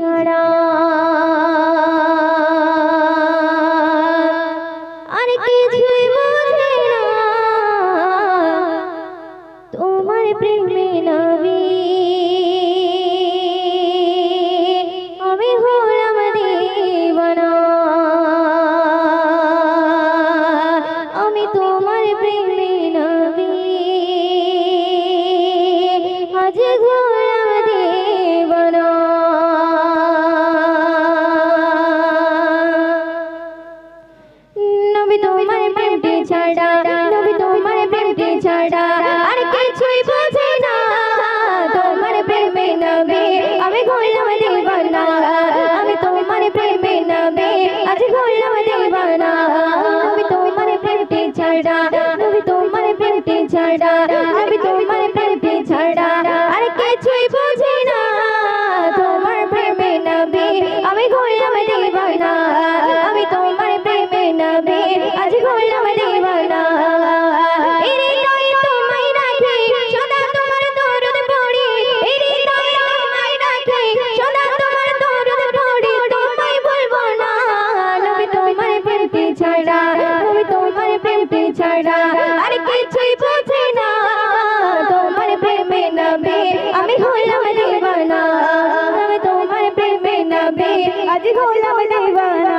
ছাড়া। আর কিছুই প্রেমটি ছাড়া, নবী তোমার প্রেমটি ছাড়া, আর কিছুই বুঝি না। তোমার প্রেমে নবী আমি ঘুরলাম দেবানা, আমি তোমার প্রেমে নবী আজ ঘুরলাম দেবানা। নবী তোমার প্রেমটি ছাড়া, নবী তোমার প্রেমটি ছাড়া ছাড়া আর কিছুই বুঝি না। তোমার প্রেমে নবী আমি হলাম দেবানা তোমার প্রেমে নবী আজ হলাম দেবানা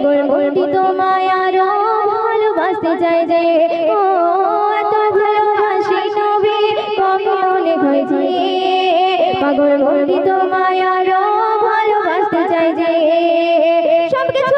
পাগল ভক্তি তোমায় আরও ভালোবাসতে চাই যে, ও, এত ভালোবাসি নবী কমলে হয়েছি পাগল ভক্তি তোমায় আরও ভালোবাসতে চাই যে, সবকিছু